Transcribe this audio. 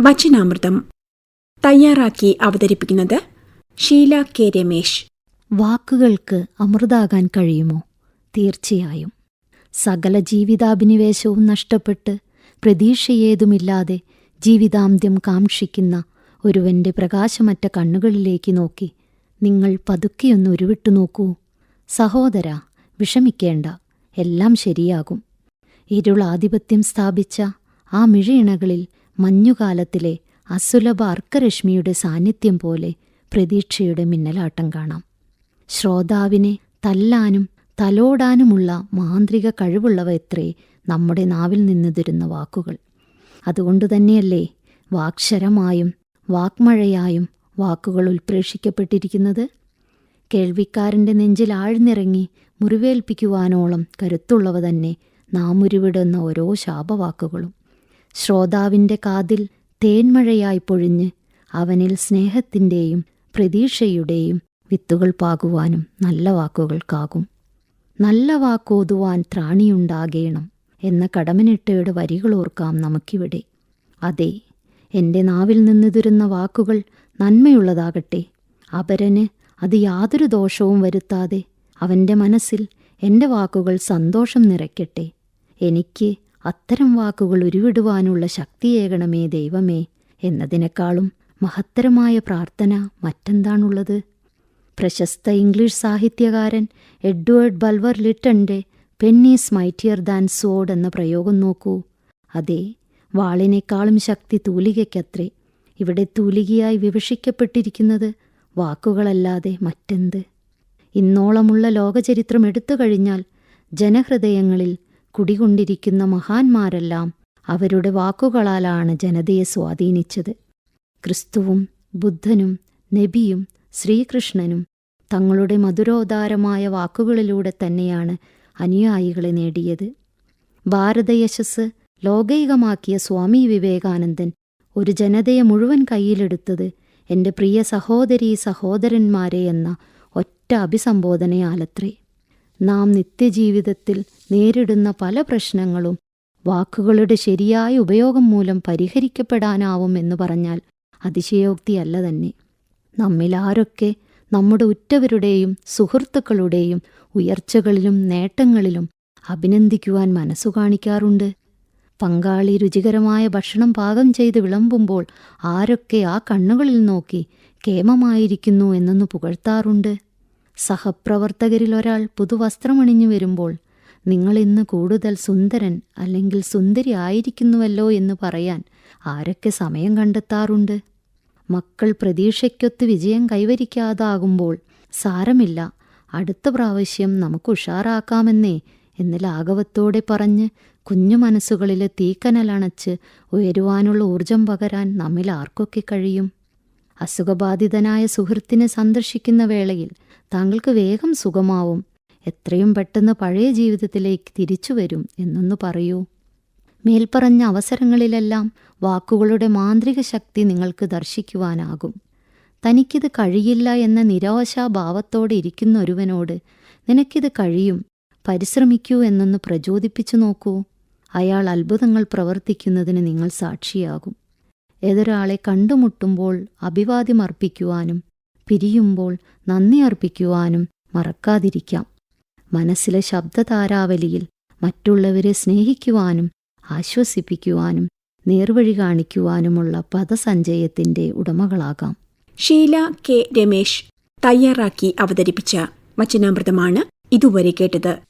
വചനാമൃതം. തയ്യാറാക്കി അവതരിപ്പിക്കുന്നത് ഷീല കെ രമേശ്. വാക്കുകൾക്ക് അമൃതാകാൻ കഴിയുമോ? തീർച്ചയായും. സകല ജീവിതാഭിനിവേശവും നഷ്ടപ്പെട്ട് പ്രതീക്ഷയേതുമില്ലാതെ ജീവിതാന്ത്യം കാക്ഷിക്കുന്ന ഒരുവന്റെ പ്രകാശമറ്റ കണ്ണുകളിലേക്ക് നോക്കി നിങ്ങൾ പതുക്കെയൊന്ന് ഉരുവിട്ടു നോക്കൂ. സഹോദര വിഷമിക്കേണ്ട. എല്ലാം ശരിയാകും. ഇരുളാധിപത്യം സ്ഥാപിച്ച ആ മിഴിയിണകളിൽ മഞ്ഞുകാലത്തിലെ അസുലഭ അർക്കരശ്മിയുടെ സാന്നിധ്യം പോലെ പ്രതീക്ഷയുടെ മിന്നലാട്ടം കാണാം. ശ്രോതാവിനെ തല്ലാനും തലോടാനുമുള്ള മാന്ത്രിക കഴിവുള്ളവ എത്രേ നമ്മുടെ നാവിൽ നിന്നുതിരുന്ന വാക്കുകൾ. അതുകൊണ്ട് തന്നെയല്ലേ വാക്ഷരമായും വാക്മഴയായും വാക്കുകൾ ഉൽപ്രേഷിക്കപ്പെട്ടിരിക്കുന്നത് കേൾവിക്കാരന്റെ നെഞ്ചിൽ ആഴ്ന്നിറങ്ങി മുറിവേൽപ്പിക്കുവാനോളം കരുത്തുള്ളവ തന്നെ നാമുരുവിടുന്ന ഓരോ ശാപവാക്കുകളും. ശ്രോതാവിന്റെ കാതിൽ തേന്മഴയായി പൊഴിഞ്ഞ് അവനിൽ സ്നേഹത്തിന്റെയും പ്രതീക്ഷയുടെയും വിത്തുകൾ പാകുവാനും നല്ല വാക്കുകൾക്കാകും. നല്ല വാക്കോതുവാൻ ത്രാണിയുണ്ടാകേണം എന്ന കടമനിട്ടയുടെ വരികളോർക്കാം നമുക്കിവിടെ. അതെ എന്റെ നാവിൽ നിന്നുതിരുന്ന വാക്കുകൾ നന്മയുള്ളതാകട്ടെ. അപരന് അത് യാതൊരു ദോഷവും വരുത്താതെ അവന്റെ മനസ്സിൽ എന്റെ വാക്കുകൾ സന്തോഷം നിറയ്ക്കട്ടെ. എനിക്ക് അത്തരം വാക്കുകൾ ഉരുവിടുവാനുള്ള ശക്തിയേകണമേ ദൈവമേ എന്നതിനേക്കാളും മഹത്തരമായ പ്രാർത്ഥന മറ്റെന്താണുള്ളത്? പ്രശസ്ത ഇംഗ്ലീഷ് സാഹിത്യകാരൻ Edward Bulwer ലിട്ടന്റെ pen is mightier than sword എന്ന പ്രയോഗം നോക്കൂ. അതെ വാളിനേക്കാളും ശക്തി തൂലികയ്ക്കത്രേ. ഇവിടെ തൂലികയായി വിവക്ഷിക്കപ്പെട്ടിരിക്കുന്നത് വാക്കുകളല്ലാതെ മറ്റെന്ത്? ഇന്നോളമുള്ള ലോകചരിത്രം എടുത്തു കഴിഞ്ഞാൽ ജനഹൃദയങ്ങളിൽ കുടികൊണ്ടിരിക്കുന്ന മഹാന്മാരെല്ലാം അവരുടെ വാക്കുകളാലാണ് ജനതയെ സ്വാധീനിച്ചത്. ക്രിസ്തുവും ബുദ്ധനും നബിയും ശ്രീകൃഷ്ണനും തങ്ങളുടെ മധുരോദാരമായ വാക്കുകളിലൂടെ തന്നെയാണ് അനുയായികളെ നേടിയത്. ഭാരതയശസ് ലോകൈകമാക്കിയ സ്വാമി വിവേകാനന്ദൻ ഒരു ജനതയെ മുഴുവൻ കയ്യിലെടുത്തത് എന്റെ പ്രിയ സഹോദരീ സഹോദരന്മാരെ എന്ന ഒറ്റ അഭിസംബോധനയാലത്രേ. നാം നിത്യജീവിതത്തിൽ നേരിടുന്ന പല പ്രശ്നങ്ങളും വാക്കുകളുടെ ശരിയായ ഉപയോഗം മൂലം പരിഹരിക്കപ്പെടാനാവും എന്ന് പറഞ്ഞാൽ അതിശയോക്തിയല്ല തന്നെ. നമ്മിലാരൊക്കെ നമ്മുടെ ഉറ്റവരുടെയും സുഹൃത്തുക്കളുടെയും ഉയർച്ചകളിലും നേട്ടങ്ങളിലും അഭിനന്ദിക്കുവാൻ മനസ്സു കാണിക്കാറുണ്ട്. പങ്കാളി രുചികരമായ ഭക്ഷണം പാകം ചെയ്ത് വിളമ്പുമ്പോൾ ആരൊക്കെ ആ കണ്ണുകളിൽ നോക്കി കേമമായിരിക്കുന്നു എന്നൊന്ന് പുകഴ്ത്താറുണ്ട്. സഹപ്രവർത്തകരിൽ ഒരാൾ പുതുവസ്ത്രമണിഞ്ഞു വരുമ്പോൾ നിങ്ങൾ ഇന്ന് കൂടുതൽ സുന്ദരൻ അല്ലെങ്കിൽ സുന്ദരി ആയിരിക്കുന്നുവല്ലോ എന്ന് പറയാൻ ആരൊക്കെ സമയം കണ്ടെത്താറുണ്ട്? മക്കൾ പ്രതീക്ഷയ്ക്കൊത്ത് വിജയം കൈവരിക്കാതാകുമ്പോൾ സാരമില്ല അടുത്ത പ്രാവശ്യം നമുക്ക് ഉഷാറാക്കാമെന്നേ എന്ന് ലാഘവത്തോടെ പറഞ്ഞ് കുഞ്ഞു മനസ്സുകളിലെ തീക്കനലണച്ച് ഉയരുവാനുള്ള ഊർജം പകരാൻ നമ്മിൽ ആർക്കൊക്കെ കഴിയും? അസുഖബാധിതനായ സുഹൃത്തിനെ സന്ദർശിക്കുന്ന വേളയിൽ താങ്കൾക്ക് വേഗം സുഖമാവും. എത്രയും പെട്ടെന്ന് പഴയ ജീവിതത്തിലേക്ക് തിരിച്ചു വരും എന്നൊന്ന് പറയൂ. മേൽപ്പറഞ്ഞ അവസരങ്ങളിലെല്ലാം വാക്കുകളുടെ മാന്ത്രിക ശക്തി നിങ്ങൾക്ക് ദർശിക്കുവാനാകും. തനിക്കിത് കഴിയില്ല എന്ന നിരാശാഭാവത്തോടെ ഇരിക്കുന്ന ഒരുവനോട് നിനക്കിത് കഴിയും പരിശ്രമിക്കൂ എന്നൊന്ന് പ്രചോദിപ്പിച്ചു നോക്കൂ. അയാൾ അത്ഭുതങ്ങൾ പ്രവർത്തിക്കുന്നതിന് നിങ്ങൾ സാക്ഷിയാകും. ഏതൊരാളെ കണ്ടുമുട്ടുമ്പോൾ അഭിവാദ്യം അർപ്പിക്കുവാനും പിരിയുമ്പോൾ നന്ദി അർപ്പിക്കുവാനും മറക്കാതിരിക്കാം. മനസ്സിലെ ശബ്ദതാരാവലിയിൽ മറ്റുള്ളവരെ സ്നേഹിക്കുവാനും ആശ്വസിപ്പിക്കുവാനും നേർവഴി കാണിക്കുവാനുമുള്ള പദസഞ്ചയത്തിന്റെ ഉടമകളാകാം. ഷീല കെ രമേശ് തയ്യാറാക്കി അവതരിപ്പിച്ച വചനാമൃതമാണ് ഇതുവരെ കേട്ടത്.